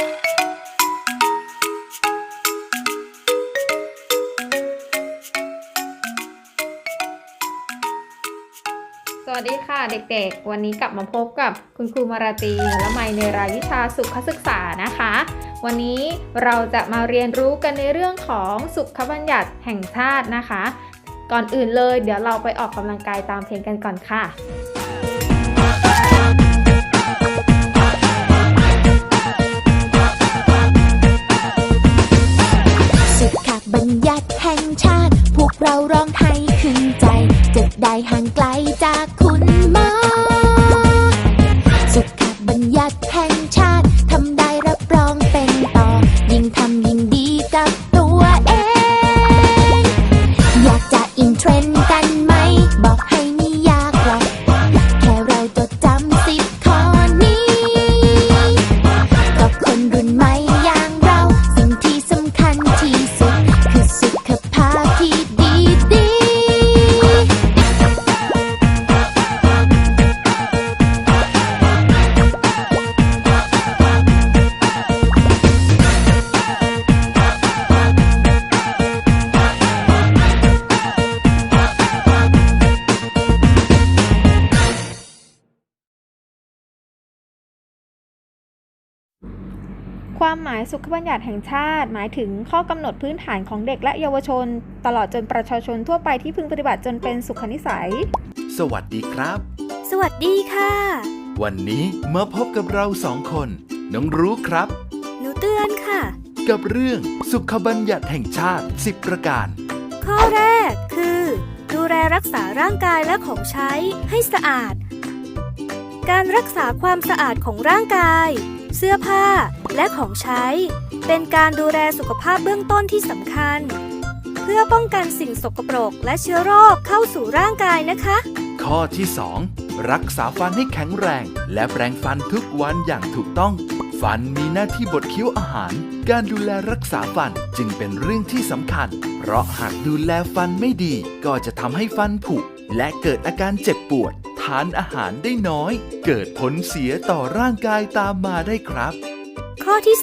สวัสดีค่ะเด็กๆ วันนี้กลับมาพบกับคุณครูมาราตีและไมในรายวิชาสุขศึกษานะคะ วันนี้เราจะมาเรียนรู้กันในเรื่องของสุขบัญญัติแห่งชาตินะคะ ก่อนอื่นเลย เดี๋ยวเราไปออกกำลังกายตามเพลงกันก่อนค่ะ บัญญัติแห่งชาติ พวกเราร้องไห้ขึ้นใจ จะได้ห่างไกลจากคุณหมอ ความหมายสุขบัญญัติแห่งชาติ หมายถึงข้อกำหนดพื้นฐานของเด็กและเยาวชน ตลอดจนประชาชนทั่วไปที่พึงปฏิบัติจนเป็นสุขนิสัย สวัสดีครับ สวัสดีค่ะ วันนี้มาพบกับเราสองคน น้องรู้ครับ หนูเตือนค่ะ กับเรื่องสุขบัญญัติแห่งชาติ 10 ประการ ข้อแรกคือ ดูแลรักษาร่างกายและของใช้ให้สะอาด การรักษาความสะอาดของร่างกาย เสื้อผ้า และของใช้ เป็นการดูแลสุขภาพเบื้องต้นที่สำคัญ เพื่อป้องกันสิ่งสกปรกและเชื้อโรคเข้าสู่ร่างกายนะคะ ข้อที่ 2 รักษาฟันให้แข็งแรง และแปรงฟันทุกวันอย่างถูกต้อง ฟันมีหน้าที่บดเคี้ยวอาหาร การดูแลรักษาฟันจึงเป็นเรื่องที่สำคัญ เพราะหากดูแลฟันไม่ดี ก็จะทำให้ฟันผุและเกิดอาการเจ็บปวด ทานอาหารได้น้อย เกิดผลเสียต่อร่างกายตามมาได้ครับ ข้อที่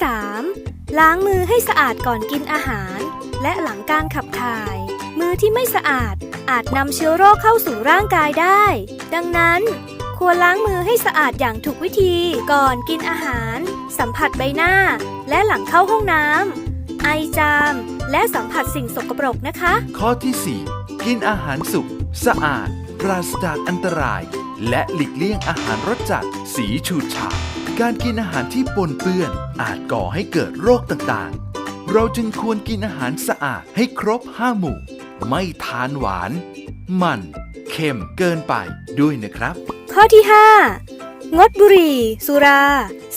3 ล้างมือให้สะอาดก่อนกินอาหาร และหลังการขับถ่าย มือที่ไม่สะอาดอาจนำเชื้อโรคเข้าสู่ร่างกายได้ ดังนั้น ควรล้างมือให้สะอาดอย่างถูกวิธีก่อนกินอาหาร สัมผัสใบหน้า และหลังเข้าห้องน้ำไอจาม และสัมผัสสิ่งสกปรกนะคะ ข้อที่ 4 กินอาหารสุกสะอาด ปราศจากอันตราย และหลีกเลี่ยงอาหารรสจัด สีฉูดฉาด การกินอาหารที่ปนเปื้อนอาจก่อให้เกิดโรคต่างๆ เราจึงควรกินอาหารสะอาดให้ครบ5หมู่ ไม่ทานหวาน มัน เค็มเกินไปด้วยนะครับ ข้อที่ 5 งดบุหรี่ สุรา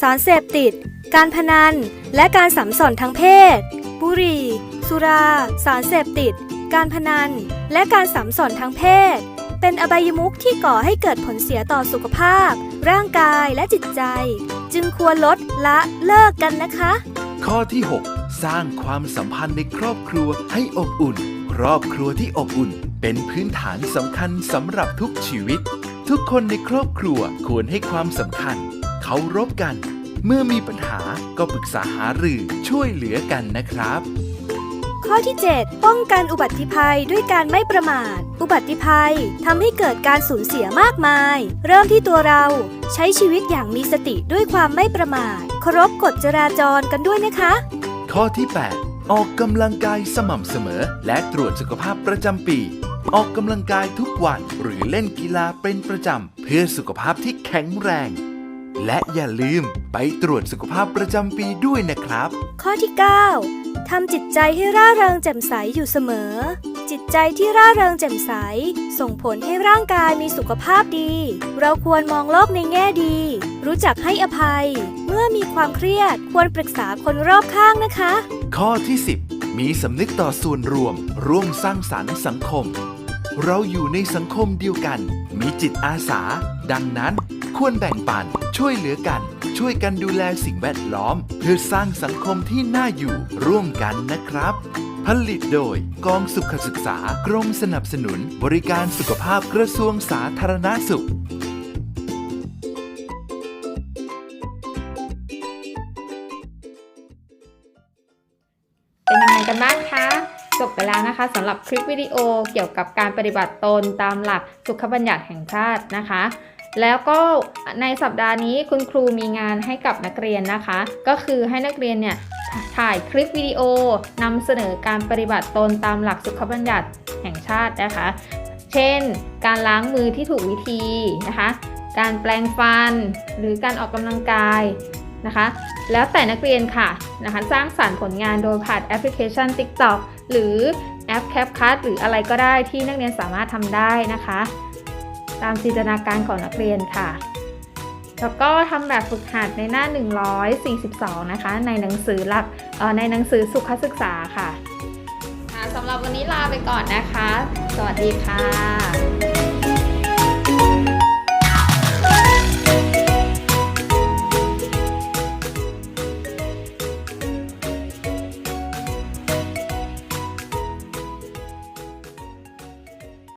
สารเสพติด การพนัน และการสัมสอนทางเพศ บุหรี่ สุรา สารเสพติด การพนัน และการสัมสอนทางเพศ เป็นอบายมุขที่ก่อให้เกิดผลเสียต่อสุขภาพ ร่างกายและจิตใจ จึงควรลดละเลิกกันนะคะ ข้อที่ 6 สร้างความสัมพันธ์ในครอบครัวให้อบอุ่น ครอบครัวที่อบอุ่น เป็นพื้นฐานสำคัญสำหรับทุกชีวิต ทุกคนในครอบครัวควรให้ความสำคัญเคารพกัน เมื่อมีปัญหาก็ปรึกษาหารือช่วยเหลือกันนะครับ ข้อที่ 7 ป้องกันอุบัติภัยด้วยการไม่ประมาท อุบัติภัยทำให้เกิดการสูญเสียมากมาย เริ่มที่ตัวเราใช้ชีวิตอย่างมีสติด้วยความไม่ประมาทเคารพกฎจราจรกันด้วยนะคะ ข้อที่ 8 ออกกำลังกายสม่ำเสมอ และตรวจสุขภาพประจำปี ออกกำลังกายทุกวันหรือเล่นกีฬาเป็นประจำ เพื่อสุขภาพที่แข็งแรง และอย่าลืมไปตรวจสุขภาพประจำปีด้วยนะครับ ข้อที่ 9 ทำจิตใจให้ร่าเริงแจ่มใสอยู่เสมอ จิตใจที่ร่าเริงแจ่มใส ส่งผลให้ร่างกายมีสุขภาพดี เราควรมองโลกในแง่ดี รู้จักให้อภัย เมื่อมีความเครียดควรปรึกษาคนรอบข้างนะคะ ข้อที่ 10 มีสำนึกต่อส่วนรวม ร่วมสร้างสรรค์สังคม เราอยู่ในสังคมเดียวกัน มีจิตอาสา ดังนั้น ควรแบ่งปัน ช่วยเหลือกัน ช่วยกันดูแลสิ่งแวดล้อม เพื่อสร้างสังคมที่น่าอยู่ร่วมกันนะครับ ผลิตโดยกองสุขศึกษากรมสนับสนุน บริการสุขภาพกระทรวงสาธารณสุขยังไงกันบ้างคะ จบไปแล้วนะคะสำหรับคลิปวิดีโอเกี่ยวกับการปฏิบัติตนตามหลักสุขบัญญัติแห่งชาตินะคะ แล้วก็ในสัปดาห์นี้คุณครูมีงานให้กับนักเรียนนะคะ ก็คือให้นักเรียนเนี่ยถ่ายคลิปวิดีโอนำเสนอการปฏิบัติตนตามหลักสุขบัญญัติแห่งชาตินะคะ เช่น การล้างมือที่ถูกวิธีนะคะ การแปรงฟัน หรือการออกกำลังกายนะคะ แล้วแต่นักเรียนค่ะนะคะ สร้างสารรค์ผลงานโดยผ่านแอปพลิเคชัน TikTok หรือแอป CapCut หรืออะไรก็ได้ที่นักเรียนสามารถทำได้นะคะ ตามจินตนาการของนักเรียนค่ะ แล้วก็ทำแบบฝึกหัดในหน้า 142 นะคะ ในหนังสือหลักในหนังสือสุขศึกษาค่ะสำหรับวันนี้ลาไปก่อนนะคะ สวัสดีค่ะ